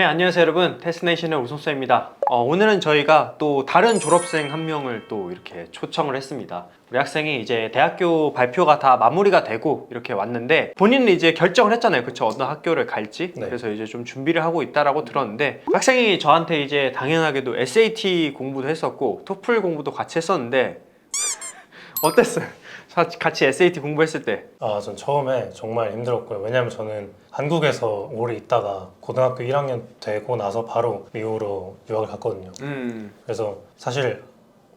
네, 안녕하세요 여러분. 테스네이션의 우송쌤입니다. 어, 오늘은 저희가 또 다른 졸업생 한 명을 또 이렇게 초청을 했습니다. 우리 학생이 이제 대학교 발표가 다 마무리가 되고 이렇게 왔는데 본인은 이제 결정을 했잖아요. 그쵸? 어느 학교를 갈지. 네. 그래서 이제 좀 준비를 하고 있다라고 들었는데 학생이 저한테 이제 당연하게도 SAT 공부도 했었고 토플 공부도 같이 했었는데 어땠어요? 사- 같이 SAT 공부했을 때 아, 전 처음에 정말 힘들었고요. 왜냐면 저는 한국에서 오래 있다가 고등학교 1학년 되고 나서 바로 미국으로 유학을 갔거든요. 음, 그래서 사실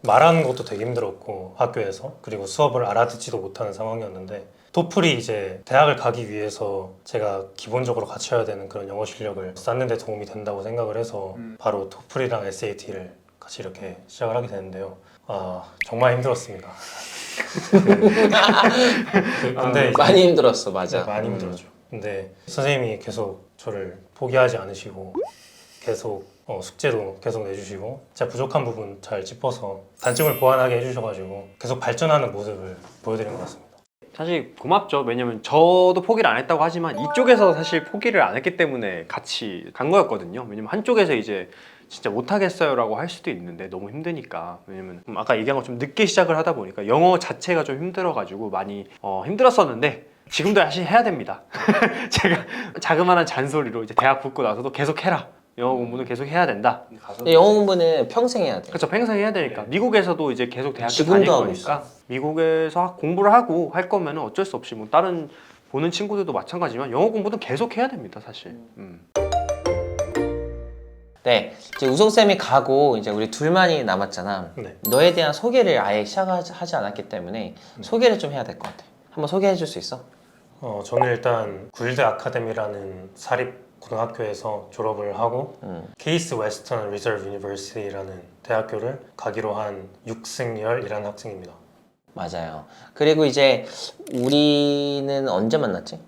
말하는 것도 되게 힘들었고 학교에서 그리고 수업을 알아듣지도 못하는 상황이었는데 토플이 이제 대학을 가기 위해서 제가 기본적으로 갖춰야 되는 그런 영어 실력을 쌓는 데 도움이 된다고 생각을 해서 음. 바로 토플이랑 SAT를 같이 이렇게 시작을 하게 되는데요. 아 정말 힘들었습니다. 그- 근데 이제 많이 힘들었어 맞아 네, 많이 힘들었죠. 근데 선생님이 계속 저를 포기하지 않으시고 계속 어, 숙제도 계속 내주시고 제가 부족한 부분 잘 짚어서 단점을 보완하게 해주셔가지고 계속 발전하는 모습을 보여드린 것 같습니다. 사실 고맙죠. 왜냐면 저도 포기를 안 했다고 하지만 이쪽에서 사실 포기를 안 했기 때문에 같이 간 거였거든요. 왜냐면 한쪽에서 이제 진짜 못하겠어요라고 할 수도 있는데 너무 힘드니까. 왜냐면 음, 아까 얘기한 것좀 늦게 시작을 하다 보니까 영어 자체가 좀 힘들어가지고 많이 어, 힘들었었는데 지금도 사실 해야 됩니다. 제가 자그마한 잔소리로 이제 대학 붙고 나서도 계속 해라. 영어 공부는 계속 해야 된다. 근데 영어 공부는 평생 해야 돼 그렇죠. 평생 해야 되니까. 네. 미국에서도 이제 계속 대학교 다닐 거니까. 미국에서 공부를 하고 할 거면 어쩔 수 없이 뭐 다른 보는 친구들도 마찬가지지만 영어 공부는 계속 해야 됩니다, 사실. 음. 네 이제 우송쌤이 가고 이제 우리 둘만이 남았잖아 네. 너에 대한 소개를 아예 시작하지 않았기 때문에 소개를 좀 해야 될 것 같아 한번 소개해 줄 수 있어? 어, 저는 일단 구일드 아카데미라는 사립 고등학교에서 졸업을 하고 음. 케이스 웨스턴 리저브 유니버시티라는 대학교를 가기로 한 6승열이라는 학생입니다. 맞아요 그리고 이제 우리는 언제 만났지?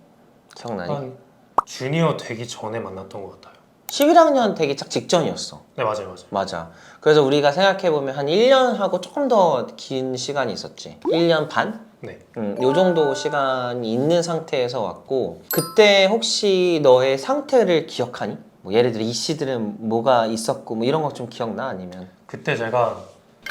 기억나니? 한 주니어 되기 전에 만났던 것 같아요. 11학년 되기 딱 직전이었어 네 맞아요 맞아요. 맞아 그래서 우리가 생각해보면 한 1년 하고 조금 더 긴 시간이 있었지 1년 반? 네. 음, 요 정도 시간이 있는 상태에서 왔고 그때 혹시 너의 상태를 기억하니? 뭐 예를 들어 이 씨들은 뭐가 있었고 뭐 이런 거 좀 기억나? 아니면 그때 제가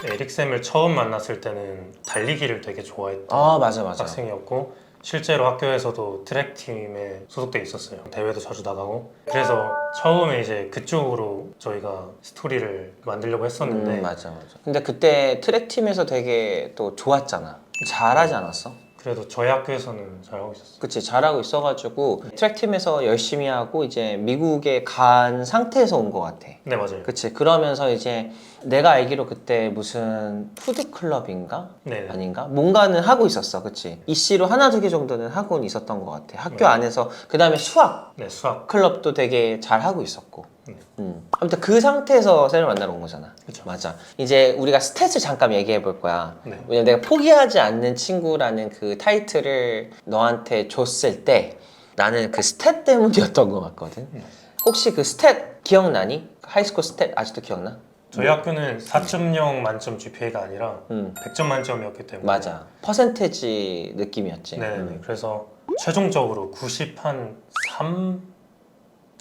에릭 쌤을 처음 만났을 때는 달리기를 되게 좋아했던 아 맞아 맞아 학생이었고 실제로 학교에서도 트랙 팀에 소속돼 있었어요. 대회도 자주 나가고 그래서 처음에 이제 그쪽으로 저희가 스토리를 만들려고 했었는데 음, 맞아 맞아 근데 그때 트랙 팀에서 되게 또 좋았잖아 잘하지 않았어? 그래도 저희 학교에서는 잘하고 있었어요. 그치 잘하고 있어가지고 트랙 팀에서 열심히 하고 이제 미국에 간 상태에서 온 것 같아 네 맞아요. 그치 그러면서 이제 내가 알기로 그때 무슨 푸드 클럽인가 네. 아닌가 뭔가는 하고 있었어 그치 이씨로 하나 두 개 정도는 하고는 있었던 것 같아 학교 네. 안에서 그 다음에 수학 네 수학. 클럽도 되게 잘 하고 있었고 네. 음. 아무튼 그 상태에서 쌤을 만나러 온 거잖아 그쵸. 맞아 이제 우리가 스탯을 잠깐 얘기해 볼 거야 네. 왜냐면 내가 포기하지 않는 친구라는 그 타이틀을 너한테 줬을 때 나는 그 스탯 때문이었던 것 같거든 네. 혹시 그 스탯 기억나니? 하이스쿨 스탯 아직도 기억나? 저희 학교는 4.0 만점 GPA가 아니라 응 100점 만점이었기 때문에 맞아 퍼센테지 느낌이었지 네, 음. 네. 그래서 최종적으로 93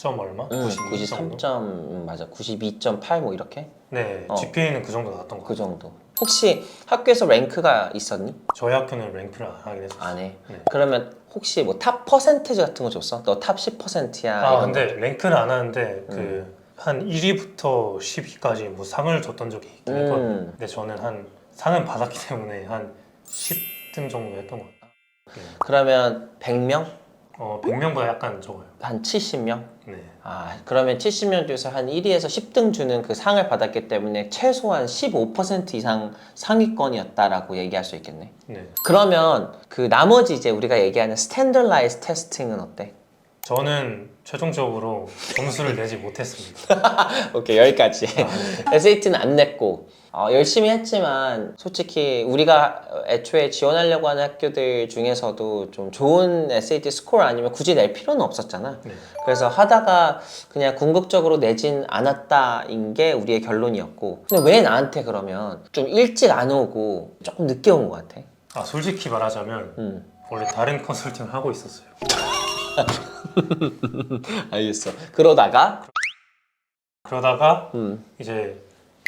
점 얼마? 응, 92 정도? 93점 음, 맞아 92.8 뭐 이렇게 네, 어. GPA는 그 정도 나왔던 것 그 같아요. 정도 혹시 학교에서 랭크가 있었니? 저희 학교는 랭크를 안 하긴 했어요. 안 해. 네. 그러면 혹시 뭐 탑 퍼센테지 같은 거 줬어? 너 탑 10%야 아, 근데 거. 랭크는 안 하는데 음. 그한 1위부터 10위까지 뭐 상을 줬던 적이 있긴 했거든요. 음. 근데 저는 한 상은 받았기 때문에 한 10등 정도 했던 것 같아요. 네. 그러면 100명? 어, 100명보다 약간 적어요. 한 70명? 네. 아 그러면 70명 중에서 한 1위에서 10등 주는 그 상을 받았기 때문에 최소한 15% 이상 상위권이었다라고 얘기할 수 있겠네 네. 그러면 그 나머지 이제 우리가 얘기하는 스탠더라이즈 테스팅은 어때? 저는 최종적으로 점수를 내지 못했습니다. 오케이 여기까지 아, 네. SAT는 안 냈고 어, 열심히 했지만 솔직히 우리가 애초에 지원하려고 하는 학교들 중에서도 좀 좋은 SAT 스코어 아니면 굳이 낼 필요는 없었잖아 네. 그래서 하다가 그냥 궁극적으로 내진 않았다인 게 우리의 결론이었고 근데 왜 나한테 그러면 좀 일찍 안 오고 조금 늦게 온 것 같아? 아, 솔직히 말하자면 음. 원래 다른 컨설팅을 하고 있었어요. 알겠어 그러다가 그러다가 음. 이제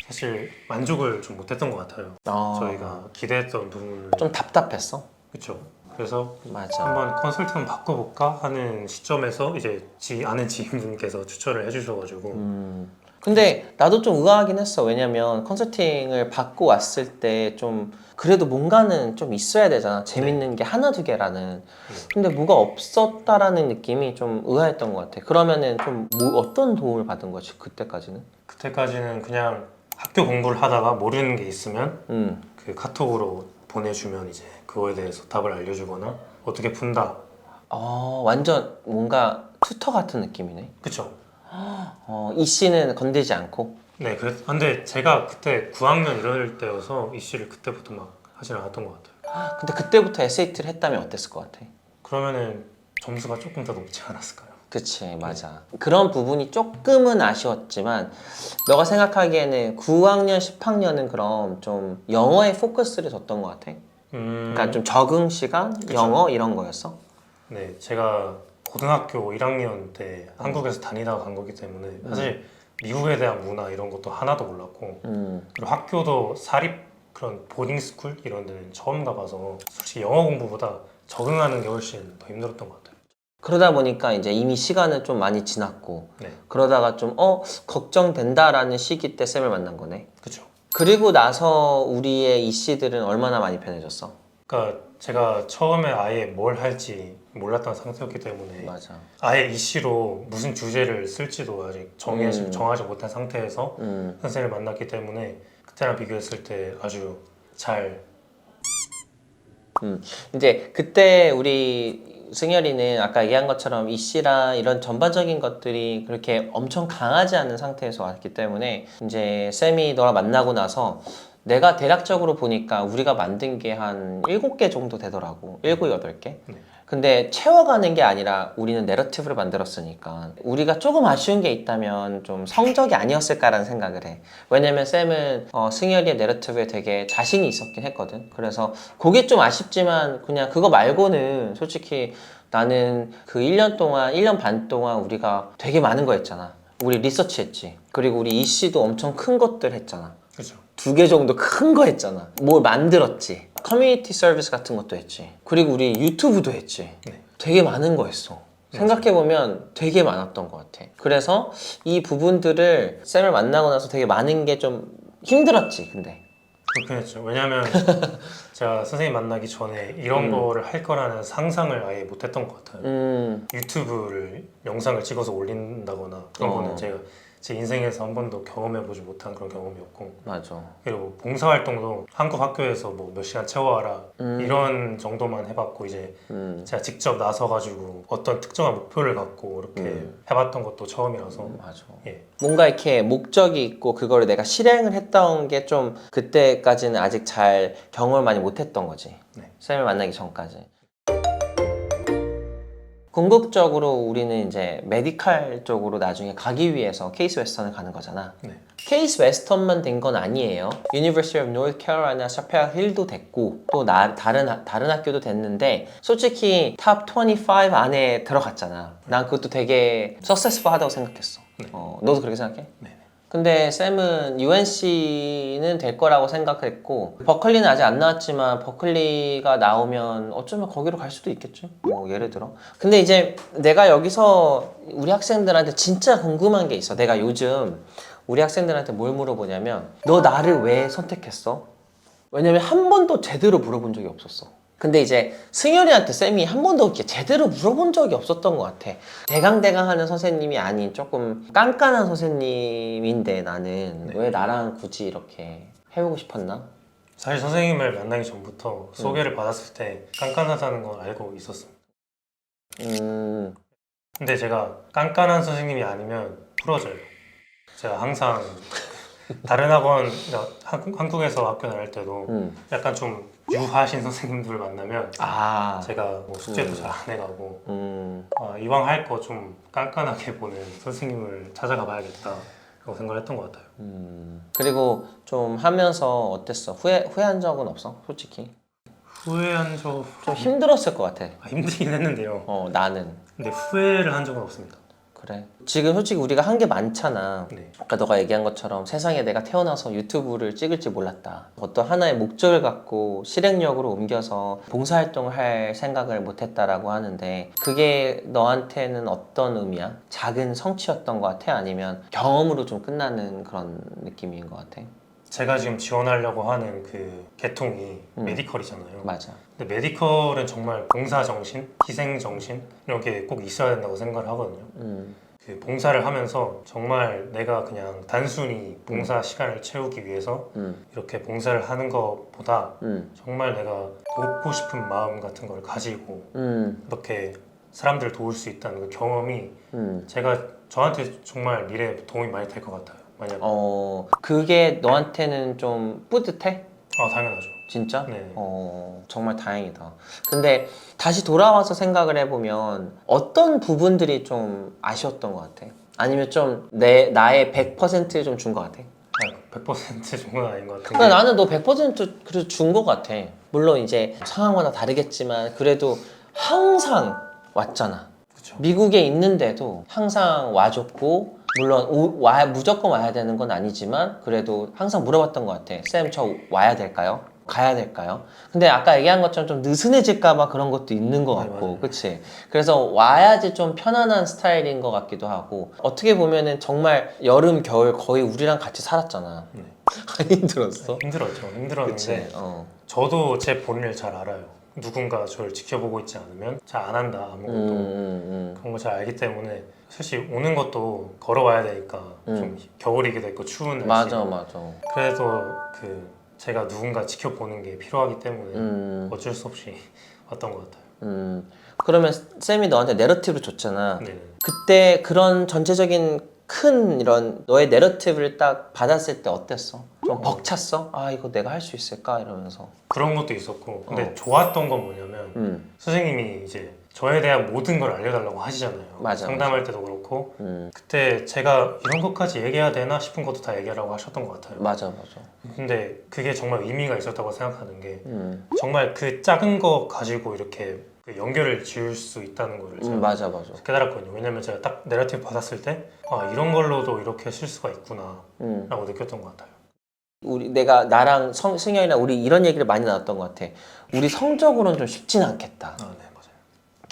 사실 만족을 좀 못했던 것 같아요. 어, 저희가 기대했던 부분을 좀 답답했어. 그렇죠. 그래서 맞아. 한번 컨설팅 바꿔볼까 하는 시점에서 이제 지 아는 지인분께서 추천을 해주셔가지고 음. 근데 나도 좀 의아하긴 했어. 왜냐면 컨설팅을 받고 왔을 때 좀 그래도 뭔가는 좀 있어야 되잖아. 재밌는 게 하나 두 개라는. 근데 뭐가 없었다라는 느낌이 좀 의아했던 것 같아. 그러면은 좀 뭐, 어떤 도움을 받은 거지 그때까지는? 그때까지는 그냥 학교 공부를 하다가 모르는 게 있으면 음. 그 카톡으로 보내주면 이제 그거에 대해서 답을 알려주거나 어떻게 푼다. 어 완전 뭔가 튜터 같은 느낌이네. 그쵸? 어, 이 씨는 건들지 않고. 네, 그랬, 근데 제가 그때 9학년 이럴 때여서 이씨를 그때부터 막 하진 않았던 것 같아요. 근데 그때부터 SAT를 했다면 어땠을 것 같아? 그러면은 점수가 조금 더 높지 않았을까요? 그치 맞아. 그런 부분이 조금은 아쉬웠지만 너가 생각하기에는 9학년 10학년은 그럼 좀 영어에 포커스를 뒀던 것 같아? 음, 그러니까 좀 적응 시간 영어 이런 거였어? 네, 제가 고등학교 1학년 때 한국에서 다니다가 간 거기 때문에 사실 미국에 대한 문화 이런 것도 하나도 몰랐고 음. 그리고 학교도 사립 그런 보딩 스쿨 이런 데는 처음 가봐서 솔직히 영어 공부보다 적응하는 게 훨씬 더 힘들었던 것 같아요. 그러다 보니까 이제 이미 시간은 좀 많이 지났고 네, 그러다가 좀 어 걱정된다라는 시기 때 쌤을 만난 거네. 그렇죠. 그리고 나서 우리의 이 씨들은 얼마나 많이 편해졌어? 그러니까 제가 처음에 아예 뭘 할지 몰랐던 상태였기 때문에 맞아. 아예 이씨로 무슨 주제를 쓸지도 아직 정하지, 음. 정하지 못한 상태에서 음. 선생님을 만났기 때문에 그때랑 비교했을 때 아주 잘 음, 이제 그때 우리 승열이는 아까 얘기한 것처럼 이 씨랑 이런 전반적인 것들이 그렇게 엄청 강하지 않은 상태에서 왔기 때문에 이제 쌤이 너랑 만나고 나서 내가 대략적으로 보니까 우리가 만든 게 한 7개 정도 되더라고. 7, 8개. 네. 근데 채워가는 게 아니라 우리는 내러티브를 만들었으니까 우리가 조금 아쉬운 게 있다면 좀 성적이 아니었을까라는 생각을 해. 왜냐면 쌤은 어, 승열이의 내러티브에 되게 자신이 있었긴 했거든. 그래서 그게 좀 아쉽지만 그냥 그거 말고는 솔직히 나는 그 1년 동안, 1년 반 동안 우리가 되게 많은 거 했잖아. 우리 리서치 했지. 그리고 우리 이씨도 엄청 큰 것들 했잖아. 그렇죠. 두 개 정도 큰 거 했잖아. 뭘 만들었지. 커뮤니티 서비스 같은 것도 했지. 그리고 우리 유튜브도 했지. 네. 되게 많은 거 했어. 생각해보면 되게 많았던 것 같아. 그래서 이 부분들을 쌤을 만나고 나서 되게 많은 게 좀 힘들었지, 근데. 그렇긴 했죠. 왜냐면 제가 선생님 만나기 전에 이런 거를 할 거라는 상상을 아예 못 했던 것 같아요. 음, 유튜브를 영상을 찍어서 올린다거나 그런 어. 거는 제가 제 인생에서 한 번도 경험해보지 못한 그런 경험이었고 맞아. 그리고 봉사활동도 한국 학교에서 뭐 몇 시간 채워와라 음. 이런 정도만 해봤고 이제 음, 제가 직접 나서가지고 어떤 특정한 목표를 갖고 이렇게 음. 해봤던 것도 처음이라서 맞아. 예. 뭔가 이렇게 목적이 있고 그거를 내가 실행을 했던 게 좀 그때까지는 아직 잘 경험을 많이 못했던 거지. 네. 쌤을 만나기 전까지. 궁극적으로 우리는 이제 메디칼 쪽으로 나중에 가기 위해서 케이스 웨스턴을 가는 거잖아. 네. 케이스 웨스턴만 된 건 아니에요. University of North Carolina 샤펠 힐도 됐고 또 나, 다른 하- 다른 학교도 됐는데 솔직히 탑 25 안에 들어갔잖아. 난 그것도 되게 successful하다고 생각했어. 어, 너도 그렇게 생각해? 네. 근데 쌤은 UNC는 될 거라고 생각했고 버클리는 아직 안 나왔지만 버클리가 나오면 어쩌면 거기로 갈 수도 있겠죠. 뭐 예를 들어. 근데 이제 내가 여기서 우리 학생들한테 진짜 궁금한 게 있어. 내가 요즘 우리 학생들한테 뭘 물어보냐면 너 나를 왜 선택했어? 왜냐면 한 번도 제대로 물어본 적이 없었어. 근데 이제 승열이한테 쌤이 한 번도 이렇게 제대로 물어본 적이 없었던 것 같아. 대강대강 하는 선생님이 아닌 조금 깐깐한 선생님인데 나는 왜 나랑 굳이 이렇게 해보고 싶었나? 사실 선생님을 만나기 전부터 소개를 받았을 때 깐깐하다는 걸 알고 있었습니다. 음, 근데 제가 깐깐한 선생님이 아니면 풀어져요. 제가 항상 다른 학원 그러니까 한국, 한국에서 학교 다닐 때도 음. 약간 좀 유하신 선생님들을 만나면 아, 제가 뭐 숙제도 음. 잘 안 해가고 음, 아, 이왕 할 거 좀 깐깐하게 보는 선생님을 찾아가 봐야겠다 라고 생각을 했던 것 같아요. 음. 그리고 좀 하면서 어땠어? 후회, 후회한 적은 없어? 솔직히. 후회한 적좀 힘들었을 것 같아. 아, 힘들긴 했는데요. 어, 나는. 근데 후회를 한 적은 없습니다. 그래. 지금 솔직히 우리가 한 게 많잖아. 네. 아까 너가 얘기한 것처럼 세상에 내가 태어나서 유튜브를 찍을지 몰랐다. 어떤 하나의 목적을 갖고 실행력으로 옮겨서 봉사활동을 할 생각을 못했다라고 하는데 그게 너한테는 어떤 의미야? 작은 성취였던 것 같아? 아니면 경험으로 좀 끝나는 그런 느낌인 것 같아? 제가 지금 지원하려고 하는 그 계통이 음. 메디컬이잖아요. 맞아. 근데 메디컬은 정말 봉사 정신, 희생 정신 이런 게 꼭 있어야 된다고 생각을 하거든요. 음, 그 봉사를 하면서 정말 내가 그냥 단순히 봉사 시간을 채우기 위해서 음, 이렇게 봉사를 하는 것보다 음, 정말 내가 돕고 싶은 마음 같은 걸 가지고 음, 이렇게 사람들을 도울 수 있다는 그 경험이 음. 제가 저한테 정말 미래에 도움이 많이 될 것 같아요. 만약 어, 그게 너한테는 좀 뿌듯해? 아 당연하죠. 진짜? 네. 어, 정말 다행이다. 근데 다시 돌아와서 생각을 해보면 어떤 부분들이 좀 아쉬웠던 것 같아? 아니면 좀 내 나의 100%를 좀 준 것 같아? 100% 정도는 아닌 것 같은데. 근데 나는 너 100% 그래도 준 것 같아. 물론 이제 상황마다 다르겠지만 그래도 항상 왔잖아. 그렇죠. 미국에 있는데도 항상 와줬고 물론 오- 와 무조건 와야 되는 건 아니지만 그래도 항상 물어봤던 것 같아. 쌤 저 와야 될까요? 가야 될까요? 근데 아까 얘기한 것처럼 좀 느슨해질까봐 그런 것도 있는 것 네, 같고, 맞아요. 그치? 그래서 와야지 좀 편안한 스타일인 것 같기도 하고 어떻게 보면은 정말 여름 겨울 거의 우리랑 같이 살았잖아. 네. 안 힘들었어? 힘들었죠. 힘들었는데 그치? 어. 저도 제 본인을 잘 알아요. 누군가 저를 지켜보고 있지 않으면 잘 안 한다 음, 아무것도 음, 그런 거 잘 알기 때문에 사실 오는 것도 걸어와야 되니까 좀 음. 겨울이기도 했고 추운 음. 날씨 맞아, 맞아. 그래서 그 제가 누군가 지켜보는 게 필요하기 때문에 음, 어쩔 수 없이 왔던 것 같아요. 음. 그러면 쌤이 너한테 내러티브를 줬잖아. 네. 그때 그런 전체적인 큰 이런 너의 내러티브를 딱 받았을 때 어땠어? 좀 벅찼어? 아 이거 내가 할 수 있을까? 이러면서 그런 것도 있었고 근데 어. 좋았던 건 뭐냐면 음, 선생님이 이제 저에 대한 모든 걸 알려달라고 하시잖아요. 맞아, 상담할 때도 그렇고 음, 그때 제가 이런 것까지 얘기해야 되나 싶은 것도 다 얘기하라고 하셨던 것 같아요. 맞아 맞아 근데 그게 정말 의미가 있었다고 생각하는 게 음, 정말 그 작은 거 가지고 이렇게 그 연결을 지을 수 있다는 거를 제가 음 맞아 맞아 깨달았거든요. 왜냐면 제가 딱 내러티브 받았을 때 아, 이런 걸로도 이렇게 쓸 수가 있구나 음. 라고 느꼈던 것 같아요. 우리 내가 나랑 성, 승현이랑 우리 이런 얘기를 많이 나눴던 것 같아 우리 성적으로는 좀 쉽진 않겠다 아, 네.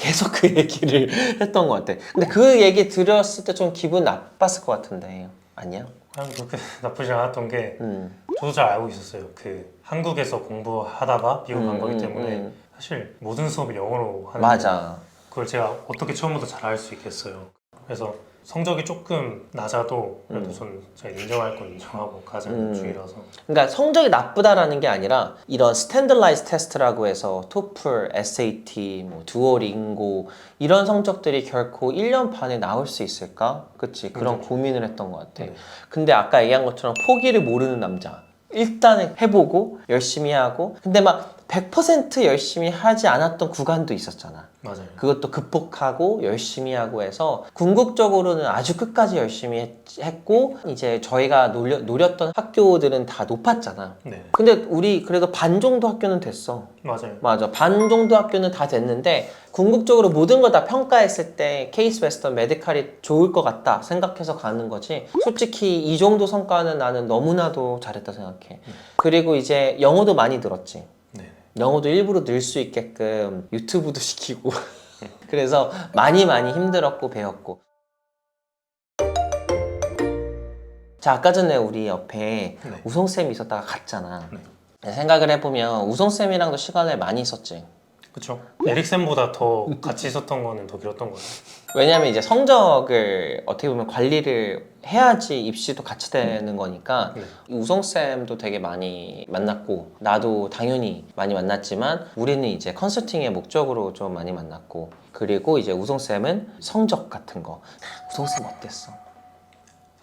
계속 그 얘기를 했던 것 같아 근데 그 얘기 들었을 때 좀 기분 나빴을 것 같은데 아니야? 그냥 그렇게 나쁘지 않았던 게 음. 저도 잘 알고 있었어요. 그 한국에서 공부하다가 미국 간 음, 거기 음, 때문에 음. 사실 모든 수업이 영어로 하는 맞아 그걸 제가 어떻게 처음부터 잘할수 있겠어요. 그래서 성적이 조금 낮아도 그래도 음. 전 인정할 건 인정하고 가장 음. 중이라서 그러니까 성적이 나쁘다라는 게 아니라 이런 스탠더라이즈 테스트라고 해서 토플, SAT, 뭐 두오링고 이런 성적들이 결코 1년 반에 나올 수 있을까? 그치 그런 그렇죠. 고민을 했던 것 같아. 네. 근데 아까 얘기한 것처럼 포기를 모르는 남자. 일단은 해보고 열심히 하고 근데 막 100% 열심히 하지 않았던 구간도 있었잖아. 맞아요. 그것도 극복하고 열심히 하고 해서 궁극적으로는 아주 끝까지 열심히 했- 했고 이제 저희가 노려, 노렸던 학교들은 다 높았잖아. 네, 근데 우리 그래도 반 정도 학교는 됐어. 맞아요. 맞아. 반 정도 학교는 다 됐는데 궁극적으로 모든 걸 다 평가했을 때 케이스 웨스턴 메디칼이 좋을 것 같다 생각해서 가는 거지. 솔직히 이 정도 성과는 나는 너무나도 잘했다 생각해. 그리고 이제 영어도 많이 들었지. 네, 영어도 일부러 늘 수 있게끔 유튜브도 시키고 그래서 많이 많이 힘들었고 배웠고 자 아까 전에 우리 옆에 네. 우성쌤이 있었다가 갔잖아 네. 생각을 해보면 우성쌤이랑도 시간을 많이 있었지 그렇죠. 에릭센보다 더 같이 있었던 거는 더 길었던 거예요. 왜냐면 이제 성적을 어떻게 보면 관리를 해야지 입시도 같이 되는 거니까 네. 우성 쌤도 되게 많이 만났고 나도 당연히 많이 만났지만 우리는 이제 컨설팅의 목적으로 좀 많이 만났고 그리고 이제 우성 쌤은 성적 같은 거 우성 쌤 어땠어?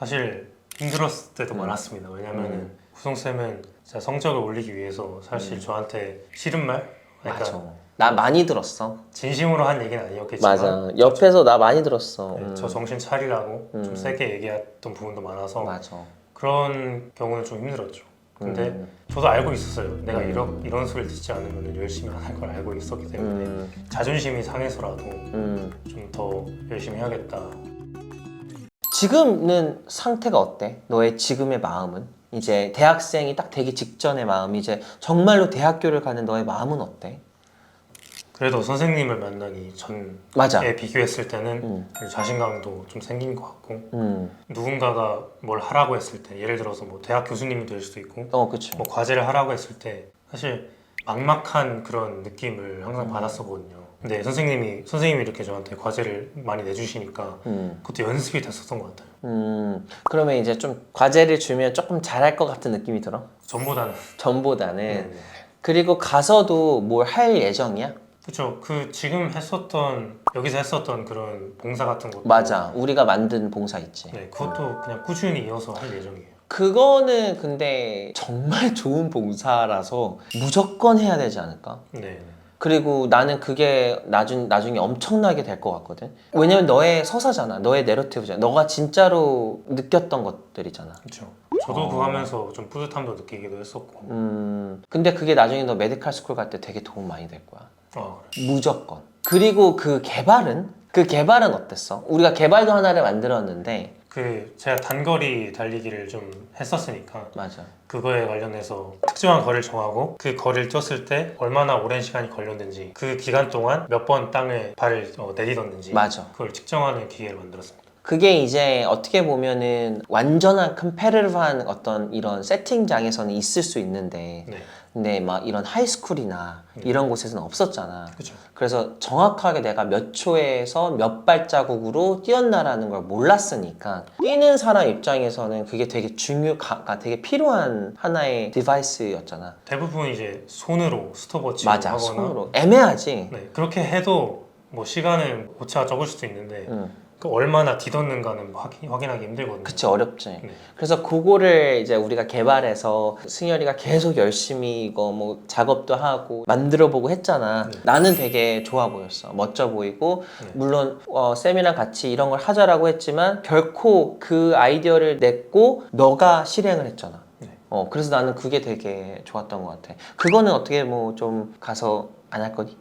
사실 힘들었을 때도 음. 많았습니다. 왜냐면은 음. 구성 쌤은 진짜 성적을 올리기 위해서 사실 저한테 싫은 말, 그러니까 맞아 나 많이 들었어 진심으로 한 얘기는 아니었겠지만 맞아 옆에서 나 많이 들었어 네, 음. 저 정신 차리라고 음. 좀 세게 얘기했던 부분도 많아서 맞아 그런 경우는 좀 힘들었죠. 근데 음. 저도 알고 있었어요. 내가 음. 이런 이런 소리를 듣지 않으면 열심히 안 할 걸 알고 있었기 때문에 음. 자존심이 상해서라도 음. 좀 더 열심히 해야겠다. 지금은 상태가 어때? 너의 지금의 마음은? 이제 대학생이 딱 되기 직전의 마음, 이제 정말로 대학교를 가는 너의 마음은 어때? 그래도 선생님을 만나기 전에 맞아. 비교했을 때는 음. 자신감도 좀 생긴 것 같고 음, 누군가가 뭘 하라고 했을 때 예를 들어서 뭐 대학 교수님이 될 수도 있고 어, 그쵸. 뭐 과제를 하라고 했을 때 사실 막막한 그런 느낌을 항상 음. 받았었거든요. 근데 선생님이 선생님이 이렇게 저한테 과제를 많이 내주시니까 음, 그것도 연습이 됐었던 것 같아요. 음, 그러면 이제 좀 과제를 주면 조금 잘할 것 같은 느낌이 들어? 전보다는 전보다는. 네. 그리고 가서도 뭘 할 예정이야? 그렇죠. 그 지금 했었던 여기서 했었던 그런 봉사 같은 것도 맞아. 우리가 만든 봉사 있지. 네, 그것도 그냥 꾸준히 이어서 할 예정이에요. 그거는 근데 정말 좋은 봉사라서 무조건 해야 되지 않을까? 네, 네. 그리고 나는 그게 나중, 나중에 엄청나게 될 것 같거든. 왜냐면 너의 서사잖아. 너의 내러티브잖아. 너가 진짜로 느꼈던 것들이잖아. 그렇죠. 저도 어. 그거 하면서 좀 뿌듯함도 느끼기도 했었고. 음, 근데 그게 나중에 너 메디칼 스쿨 갈 때 되게 도움 많이 될 거야. 아, 무조건. 그리고 그 개발은? 그 개발은 어땠어? 우리가 개발도 하나를 만들었는데, 그 제가 단거리 달리기를 좀 했었으니까 맞아. 그거에 관련해서 특정한 거리를 정하고 그 거리를 뛰었을 때 얼마나 오랜 시간이 걸렸는지 그 기간 동안 몇 번 땅에 발을 어, 내딛었는지 맞아. 그걸 측정하는 기계를 만들었습니다. 그게 이제 어떻게 보면은 완전한 컴페르한 어떤 이런 세팅장에서는 있을 수 있는데 네, 근데 막 이런 하이스쿨이나 이런 곳에서는 없었잖아. 그렇죠. 그래서 정확하게 내가 몇 초에서 몇 발자국으로 뛰었나라는 걸 몰랐으니까 뛰는 사람 입장에서는 그게 되게 중요, 가, 가- 되게 필요한 하나의 디바이스였잖아. 대부분 이제 손으로 스톱워치로 맞아, 하거나 손으로 애매하지. 네, 그렇게 해도 뭐 시간은 오차가 적을 수도 있는데 응, 그 얼마나 뒤덮는가는 확인, 확인하기 힘들거든요. 그치 어렵지. 네. 그래서 그거를 이제 우리가 개발해서 승열이가 계속 열심히 이거 뭐 작업도 하고 만들어 보고 했잖아. 네. 나는 되게 좋아 보였어. 멋져 보이고 네. 물론 어, 쌤이랑 같이 이런 걸 하자라고 했지만 결코 그 아이디어를 냈고 너가 실행을 했잖아. 네. 어 그래서 나는 그게 되게 좋았던 것 같아. 그거는 어떻게 뭐 좀 가서 안 할 거니?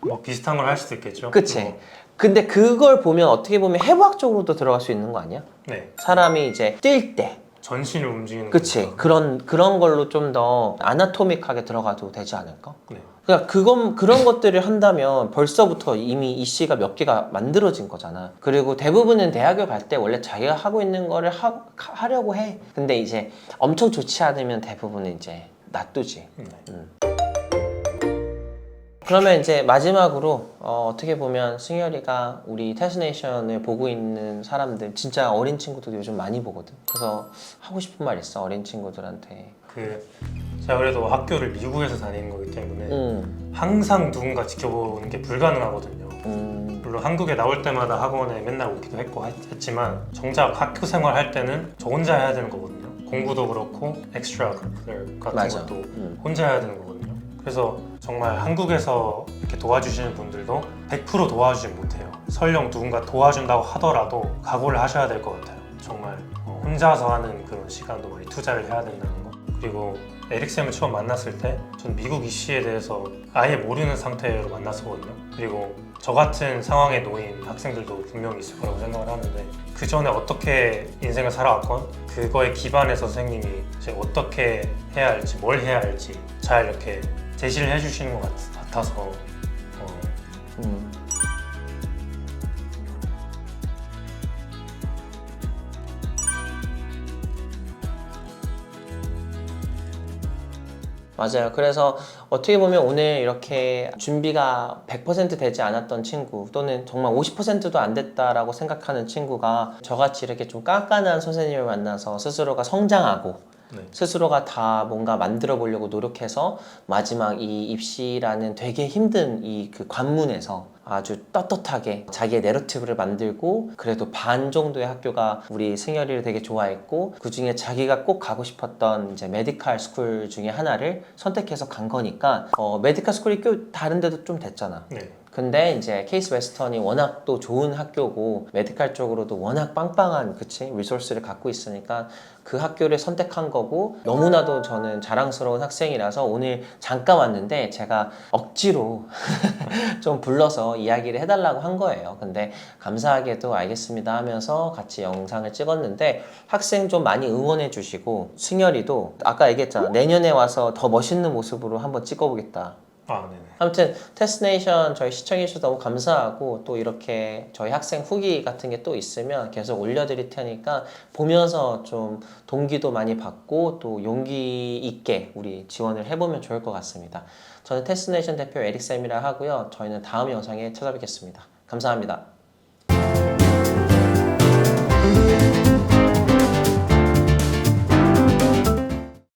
뭐 비슷한 걸 할 수도 있겠죠. 그치? 뭐, 근데 그걸 보면 어떻게 보면 해부학적으로도 들어갈 수 있는 거 아니야? 네, 사람이 이제 뛸 때 전신을 움직이는 그치 거니까. 그런 그런 걸로 좀 더 아나토믹하게 들어가도 되지 않을까? 네. 그러니까 그건 그런 것들을 한다면 벌써부터 이미 이 씨가 몇 개가 만들어진 거잖아. 그리고 대부분은 대학을 갈 때 원래 자기가 하고 있는 거를 하, 하려고 해. 근데 이제 엄청 좋지 않으면 대부분은 이제 놔두지. 네. 그러면 이제 마지막으로 어, 어떻게 보면 승열이가 우리 테스네이션을 보고 있는 사람들 진짜 어린 친구들도 요즘 많이 보거든. 그래서 하고 싶은 말 있어 어린 친구들한테. 그 제가 그래도 학교를 미국에서 다니는 거기 때문에 음, 항상 누군가 지켜보는 게 불가능하거든요. 음, 물론 한국에 나올 때마다 학원에 맨날 오기도 했고 했- 했지만 정작 학교 생활할 때는 저 혼자 해야 되는 거거든요. 공부도 그렇고 엑스트라 같은 맞아. 것도 음. 혼자 해야 되는 거거든요. 그래서 정말 한국에서 이렇게 도와주시는 분들도 100% 도와주지 못해요. 설령 누군가 도와준다고 하더라도 각오를 하셔야 될 것 같아요. 정말 어, 혼자서 하는 그런 시간도 많이 투자를 해야 된다는 거. 그리고 에릭 쌤을 처음 만났을 때 전 미국 이슈에 대해서 아예 모르는 상태로 만났었거든요. 그리고 저 같은 상황에 놓인 학생들도 분명히 있을 거라고 생각을 하는데 그 전에 어떻게 인생을 살아왔건 그거에 기반해서 선생님이 이제 어떻게 해야 할지 뭘 해야 할지 잘 이렇게 제시를 해주시는 것 같- 같아서 어, 음. 맞아요. 그래서 어떻게 보면 오늘 이렇게 준비가 100% 되지 않았던 친구 또는 정말 50%도 안 됐다라고 생각하는 친구가 저같이 이렇게 좀 깐깐한 선생님을 만나서 스스로가 성장하고 네. 스스로가 다 뭔가 만들어 보려고 노력해서 마지막 이 입시라는 되게 힘든 이 그 관문에서 아주 떳떳하게 자기의 내러티브를 만들고 그래도 반 정도의 학교가 우리 승열이를 되게 좋아했고 그 중에 자기가 꼭 가고 싶었던 이제 메디칼 스쿨 중에 하나를 선택해서 간 거니까 어, 메디칼 스쿨이 꽤 다른 데도 좀 됐잖아. 네. 근데 이제 케이스 웨스턴이 워낙 또 좋은 학교고 메디칼 쪽으로도 워낙 빵빵한 그치 리소스를 갖고 있으니까 그 학교를 선택한 거고 너무나도 저는 자랑스러운 학생이라서 오늘 잠깐 왔는데 제가 억지로 좀 불러서 이야기를 해달라고 한 거예요. 근데 감사하게도 알겠습니다 하면서 같이 영상을 찍었는데 학생 좀 많이 응원해 주시고 승열이도 아까 얘기했잖아 내년에 와서 더 멋있는 모습으로 한번 찍어보겠다. 아 네네. 아무튼 테스트네이션 저희 시청해주셔서 너무 감사하고 또 이렇게 저희 학생 후기 같은 게 또 있으면 계속 올려드릴 테니까 보면서 좀 동기도 많이 받고 또 용기 있게 우리 지원을 해보면 좋을 것 같습니다. 저는 테스트네이션 대표 에릭쌤이라 하고요. 저희는 다음 영상에 찾아뵙겠습니다. 감사합니다.